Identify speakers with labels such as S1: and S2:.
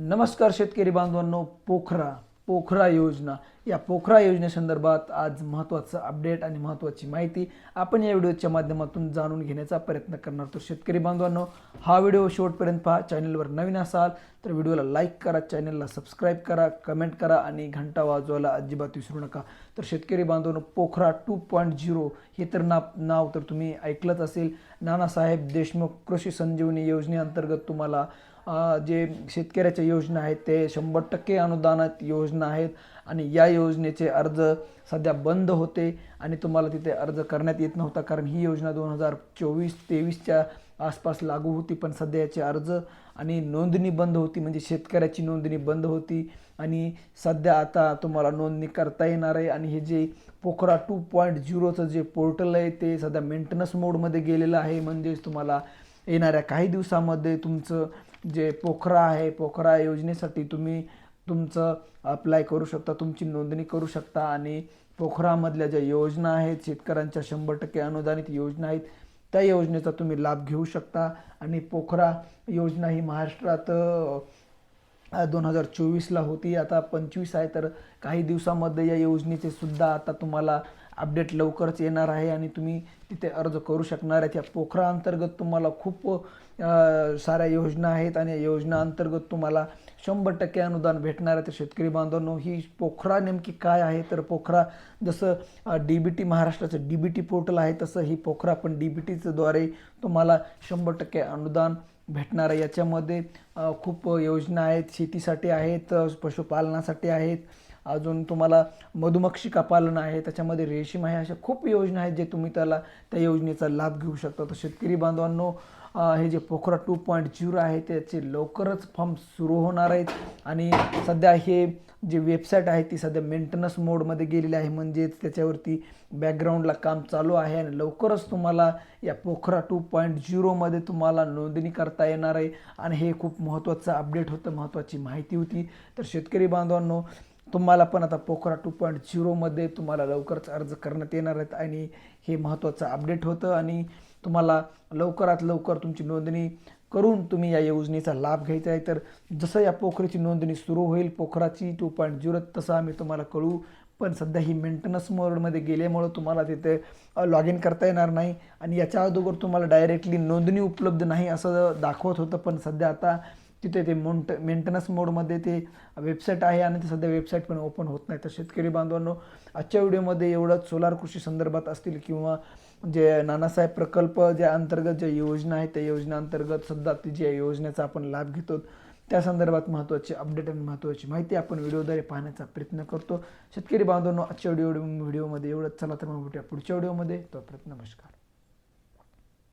S1: नमस्कार शेतकरी बांधवांनो पोखरा पोखरा योजना. या पोखरा योजनेसंदर्भात आज महत्त्वाचं अपडेट आणि महत्त्वाची माहिती आपण या व्हिडिओच्या माध्यमातून जाणून घेण्याचा प्रयत्न करणार तर शेतकरी बांधवांनो हा व्हिडिओ शेवटपर्यंत पहा. चॅनलवर नवीन असाल तर व्हिडिओला लाईक करा चॅनलला सबस्क्राईब करा कमेंट करा आणि घंटा वाजवायला अजिबात विसरू नका. तर शेतकरी बांधवांनो पोखरा टू पॉईंट झिरो हे तर ना नाव तर तुम्ही ऐकलंच असेल. नानासाहेब देशमुख कृषी संजीवनी योजनेअंतर्गत तुम्हाला जे शेतकऱ्याच्या योजना आहेत ते शंभर टक्के अनुदानात योजना आहेत आणि या योजनेचे अर्ज सध्या बंद होते आणि तुम्हाला तिथे अर्ज करण्यात येत नव्हता कारण ही योजना दोन हजार चोवीस तेवीसच्या आसपास लागू होती पण सध्या याचे अर्ज आणि नोंदणी बंद होती म्हणजे शेतकऱ्याची नोंदणी बंद होती आणि सध्या आता तुम्हाला नोंदणी करता येणार आहे आणि हे जे पोखरा टू पॉईंट झिरोचं जे पोर्टल आहे ते सध्या मेंटेनन्स मोडमध्ये गेलेलं आहे म्हणजेच तुम्हाला येणाऱ्या काही दिवसामध्ये तुमचं जे पोखरा आहे पोखरा योजनेसाठी तुम्ही तुमचं अप्लाय करू शकता तुमची नोंदणी करू शकता आणि पोखरामधल्या ज्या योजना आहेत शेतकऱ्यांच्या शंभर टक्के अनुदानित योजना आहेत त्या योजनेचा तुम्ही लाभ घेऊ शकता. आणि पोखरा योजना ही महाराष्ट्रात दोन हजार चोवीसला होती. आता पंचवीस आहे तर काही दिवसामध्ये या योजनेचे सुद्धा आता तुम्हाला अपडेट लवकरच येणार आहे आणि तुम्ही तिथे अर्ज करू शकणार आहेत. या पोखरा अंतर्गत तुम्हाला खूप साऱ्या योजना आहेत आणि या योजना अंतर्गत तुम्हाला शंभर टक्के अनुदान भेटणार आहे. तर शेतकरी बांधवांनो ही पोखरा नेमकी काय आहे? तर पोखरा जसं डी बी टी महाराष्ट्राचं डी बी टी पोर्टल आहे तसं ही पोखरा पण डी बी टीचं द्वारे तुम्हाला शंभर टक्के अनुदान भेटणार आहे. याच्यामध्ये खूप योजना आहेत. शेतीसाठी आहेत पशुपालनासाठी आहेत. अजून तुम्हाला मधुमक्षिका पालन आहे. त्याच्यामध्ये रेशीम आहे. अशा खूप योजना आहेत जे तुम्ही त्याला त्या योजनेचा लाभ घेऊ शकता. तर शेतकरी बांधवांनो हे जे पोखरा टू पॉईंट झिरो आहे त्याचे लवकरच फॉर्म सुरू होणार आहेत. आणि सध्या हे जे वेबसाईट आहे ती सध्या मेंटेनन्स मोडमध्ये गेलेली आहे. म्हणजेच त्याच्यावरती बॅकग्राऊंडला काम चालू आहे आणि लवकरच तुम्हाला या पोखरा टू पॉईंट झिरोमध्ये तुम्हाला नोंदणी करता येणार आहे. आणि हे खूप महत्त्वाचं अपडेट होतं महत्त्वाची माहिती होती. तर शेतकरी बांधवांनो तुम्हाला पण आता पोखरा टू पॉईंट झिरोमध्ये तुम्हाला लवकरच अर्ज करण्यात येणार आहेत आणि हे महत्त्वाचं अपडेट होतं आणि तुम्हाला लवकरात लवकर तुमची नोंदणी करून तुम्ही या योजनेचा लाभ घ्यायचा आहे. तर जसं या पोखरीची नोंदणी सुरू होईल पोखराची टू पॉईंट झिरो तसं आम्ही तुम्हाला कळू. पण सध्या ही मेंटेनन्स मोडमध्ये गेल्यामुळं तुम्हाला तिथे लॉग इन करता येणार नाही आणि याच्या अगोदर तुम्हाला डायरेक्टली नोंदणी उपलब्ध नाही असं दाखवत होतं. पण सध्या आता तिथे ते मोंट मेंटेनन्स मोडमध्ये ते वेबसाईट आहे आणि ते सध्या वेबसाईट पण ओपन होत नाही. तर शेतकरी बांधवांनो आजच्या व्हिडिओमध्ये एवढंच सोलार कृषी संदर्भात असतील किंवा जे नानासाहेब प्रकल्प ज्या अंतर्गत ज्या योजना आहेत त्या योजना अंतर्गत सध्या ती ज्या योजनेचा आपण लाभ घेतो त्या संदर्भात महत्त्वाचे अपडेट आणि महत्त्वाची माहिती आपण व्हिडिओद्वारे पाहण्याचा प्रयत्न करतो. शेतकरी बांधवांनो आजच्या व्हिडिओ व्हिडिओमध्ये एवढंच. चला तर मग भेटूया पुढच्या व्हिडिओमध्ये तो प्रयत्न नमस्कार.